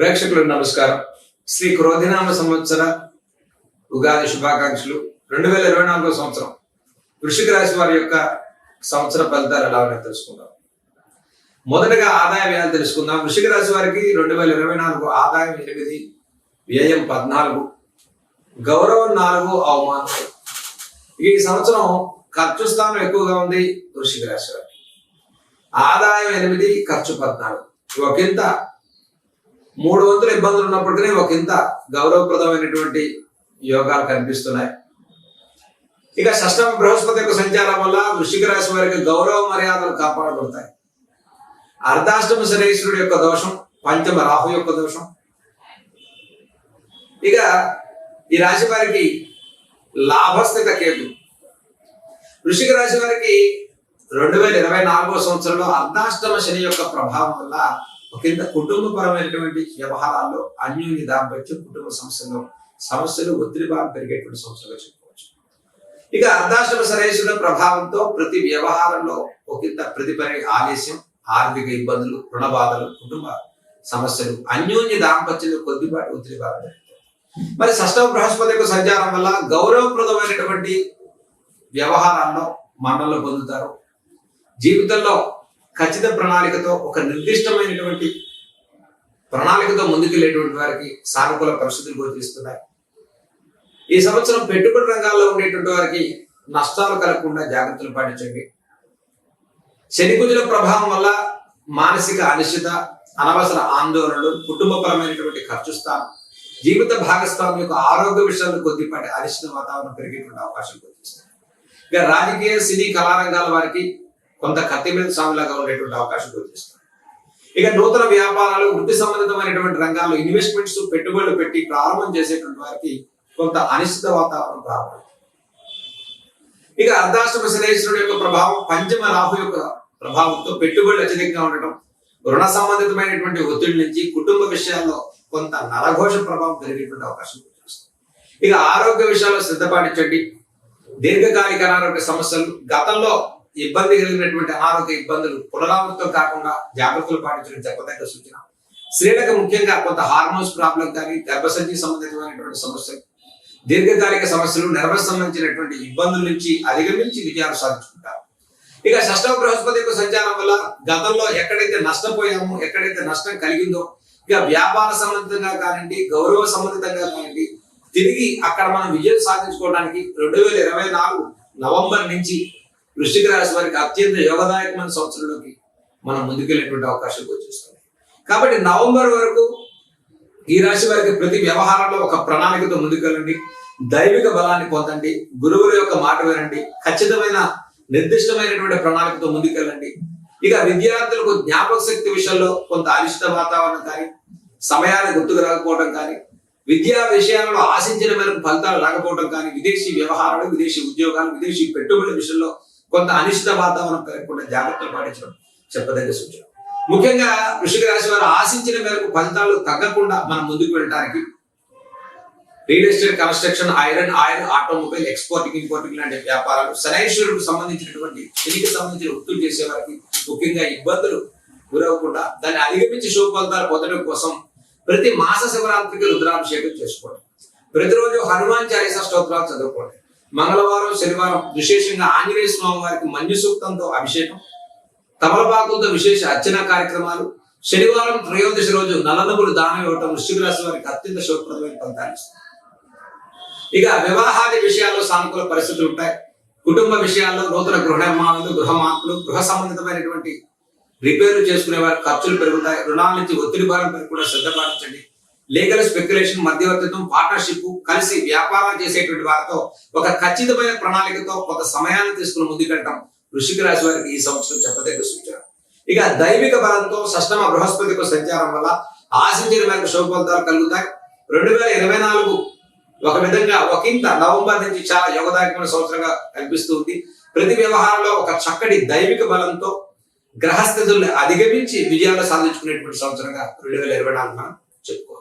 ప్రేక్షకులకు నమస్కారం. శ్రీ క్రోధినామ సంవత్సర ఉగాది శుభాకాంక్షలు. రెండు వేల ఇరవై నాలుగో సంవత్సరం. వృషిక రాశి వారి యొక్క సంవత్సర ఫలితాలు ఎలా ఉన్నాయో తెలుసుకుందాం. మొదటగా ఆదాయ వ్యయాలు తెలుసుకుందాం. వృషిక రాశి వారికి రెండు వేల ఇరవై నాలుగు ఆదాయం ఎనిమిది వ్యయం పద్నాలుగు. గౌరవం నాలుగు అవమానం. ఈ సంవత్సరం ఖర్చు స్థానం ఎక్కువగా ఉంది వృషిక రాశి వారికి. ఆదాయం ఎనిమిది ఖర్చు పద్నాలుగు. ఒకంత మూడు వంతుల ఇబ్బందులు ఉన్నప్పటికీ ఒక ఇంత గౌరవప్రదమైనటువంటి యోగాలు కనిపిస్తున్నాయి. ఇక షష్టమ బృహస్పతి యొక్క సంచారం వల్ల వృషిక రాశి వారికి గౌరవ మర్యాదలు కాపాడబడతాయి. అర్ధాష్టమ శనేశ్వరుడు యొక్క దోషం పంచమ రాహు యొక్క దోషం. ఇక ఈ రాశి వారికి లాభస్థిత కేతు. వృషిక రాశి వారికి రెండు వేల ఇరవై నాలుగో సంవత్సరంలో అర్ధాష్టమ శని యొక్క ప్రభావం వల్ల ఒకంత కుటుంబపరమైనటువంటి వ్యవహారాల్లో అన్యోన్య దాంపత్యం కుటుంబ సమస్యల్లో సమస్యలు ఒత్తిడి బాగా పెరిగేటువంటి సంవత్సరంగా చెప్పుకోవచ్చు. ఇక అర్ధాశ్రమ సరేశ్వర ప్రభావంతో ప్రతి వ్యవహారంలో ఒకంత ప్రతిపరి ఆలస్యం ఆర్థిక ఇబ్బందులు రుణ బాధలు కుటుంబ సమస్యలు అన్యోన్య దాంపత్యంలో కొద్దిపాటి ఒత్తిడి బాగా మరి షష్టవ బృహస్పతి యొక్క సంచారం వల్ల గౌరవప్రదమైనటువంటి వ్యవహారాల్లో మన్నలు పొందుతారు. జీవితంలో ఖచ్చిత ప్రణాళికతో ఒక నిర్దిష్టమైనటువంటి ప్రణాళికతో ముందుకెళ్ళేటువంటి వారికి సానుకూల పరిస్థితులు గోచరిస్తున్నాయి. ఈ సంవత్సరం పెట్టుబడి రంగాల్లో ఉండేటువంటి వారికి నష్టాలు కలగకుండా జాగ్రత్తలు పాటించండి. శనికుజుల ప్రభావం వల్ల మానసిక అనిశ్చిత అనవసర ఆందోళనలు కుటుంబపరమైనటువంటి ఖర్చు స్థానం జీవిత భాగస్వామి యొక్క ఆరోగ్య విషయాలు కొద్దిపాటి అనిశ్చిత వాతావరణం పెరిగేటువంటి అవకాశం గోచరిస్తాయి ఇక రాజకీయ సినీ కళారంగాల వారికి కొంత కత్తిమీద స్వామిలాగా ఉండేటువంటి అవకాశం గోచరిస్తుంది ఇక నూతన వ్యాపారాలు వృత్తి సంబంధితమైనటువంటి రంగాల్లో ఇన్వెస్ట్మెంట్స్ పెట్టుబడులు పెట్టి ప్రారంభం చేసేటువంటి వారికి కొంత అనిశ్చిత వాతావరణం ప్రారంభం ఇక అర్ధాష్టమ శనేశ్వరుడు యొక్క ప్రభావం పంచమ రాహు యొక్క ప్రభావంతో పెట్టుబడులు అత్యధికంగా ఉండటం రుణ సంబంధితమైనటువంటి ఒత్తిడి నుంచి కుటుంబ విషయాల్లో కొంత నరఘోష ప్రభావం పెరిగేటువంటి అవకాశం ఇక ఆరోగ్య విషయాల్లో శ్రద్ధ పాటించండి. దీర్ఘకాలిక అనారోగ్య సమస్యలు గతంలో ఇబ్బంది కలిగినటువంటి అనారోగ్య ఇబ్బందులు పునరావృతం కాకుండా జాగ్రత్తలు పాటించడం చెప్పదగ్గ సూచన. స్త్రీలకు ముఖ్యంగా కొంత హార్మోన్స్ ప్రాబ్లం కానీ గర్భసంచి సంబంధితమైనటువంటి సమస్యలు దీర్ఘకాలిక సమస్యలు నర్వస్ సంబంధించినటువంటి ఇబ్బందుల నుంచి అధిగమించి విజయాలు సాధించుకుంటారు. ఇక షష్టవ బృహస్పతి యొక్క సంచారం వల్ల గతంలో ఎక్కడైతే నష్టపోయామో ఎక్కడైతే నష్టం కలిగిందో ఇక వ్యాపార సంబంధితంగా కానివ్వండి గౌరవ సంబంధితంగా కానివ్వండి తిరిగి అక్కడ మనం విజయం సాధించుకోవడానికి రెండు వేల ఇరవై నాలుగు నవంబర్ నుంచి వృష్టిక రాశి వారికి అత్యంత యోగదాయకమైన సంవత్సరంలోకి మనం ముందుకెళ్ళేటువంటి అవకాశం వచ్చేస్తుంది కాబట్టి నవంబర్ వరకు ఈ రాశి వారికి ప్రతి వ్యవహారంలో ఒక ప్రణాళికతో ముందుకెళ్ళండి. దైవిక బలాన్ని పొందండి. గురువుల యొక్క మాట వినండి. ఖచ్చితమైన నిర్దిష్టమైనటువంటి ప్రణాళికతో ముందుకెళ్ళండి. ఇక విద్యార్థులకు జ్ఞాపక శక్తి విషయంలో కొంత అరిష్ట వాతావరణం కానీ సమయాన్ని గుర్తుకు రాకపోవడం కానీ విద్యా విషయాలలో ఆశించిన మేరకు ఫలితాలు రాకపోవడం కానీ విదేశీ వ్యవహారాలు విదేశీ ఉద్యోగాలు విదేశీ పెట్టుబడుల విషయంలో కొంత అనిష్ట వాతావరణం కలగకుండా జాగ్రత్తలు పాటించడం చెప్పదగ్గ సూచన. ముఖ్యంగా వృషిక రాశి వారు ఆశించిన మేరకు ఫలితాలు తగ్గకుండా మనం ముందుకు వెళ్ళడానికి real estate construction iron oil automobile exporting importing లాంటి వ్యాపారాలు శనైశ్వరుడికి సంబంధించినటువంటి శనికి సంబంధించిన వృత్తులు చేసే వారికి ముఖ్యంగా ఇబ్బందులు గురవకుండా దాన్ని అధిగమించి శుభ ఫలితాలు పొందడం కోసం ప్రతి మాస శివరాత్రికి రుద్రాభిషేకం చేసుకోండి. ప్రతిరోజు హనుమాన్ చాలీసా స్తోత్రాలు చదువుకోండి. మంగళవారం శనివారం విశేషంగా ఆంజనేయ స్వామి వారికి మంజు సూక్తంతో అభిషేకం తమలపాకులతో విశేష అర్చన కార్యక్రమాలు శనివారం త్రయోదశి రోజు నల్లనములు దానం ఇవ్వటం వృశ్చిక రాశి వారికి అత్యంత శుభప్రదమైన ఫలితాలు. ఇక వివాహాది విషయాల్లో సానుకూల పరిస్థితులు ఉంటాయి. కుటుంబ విషయాల్లో నూతన గృహ నిర్మాణాలు గృహ మార్పులు గృహ సంబంధితమైనటువంటి రిపేర్లు చేసుకునే వారి ఖర్చులు పెరుగుతాయి. రుణాల నుంచి ఒత్తిడి భారం పెరుగు కూడా శ్రద్ధ పాటించండి. లీగల్ స్పెక్యులేషన్ మధ్యవర్తిత్వం పార్ట్నర్షిప్ కలిసి వ్యాపారం చేసేటువంటి వారితో ఒక ఖచ్చితమైన ప్రణాళికతో కొంత సమయాన్ని తీసుకుని ముందుకెళ్ళటం వృషిక రాశి వారికి ఈ సంవత్సరం చెప్పదగ్గ సూచన. ఇక దైవిక బలంతో సష్టమ బృహస్పతి సంచారం వల్ల ఆశించిన మేరకు శుభఫలితాలు కలుగుతాయి. రెండు వేల ఇరవై నాలుగు ఒక విధంగా ఒకంత నవంబర్ నుంచి చాలా యోగదాయకమైన సంవత్సరంగా కనిపిస్తుంది ప్రతి వ్యవహారంలో ఒక చక్కటి దైవిక బలంతో గ్రహస్థితుల్ని అధిగమించి విజయాలు సాధించుకునేటువంటి సంవత్సరంగా రెండు వేల ఇరవై నాలుగు మనం చెప్పుకోవచ్చు.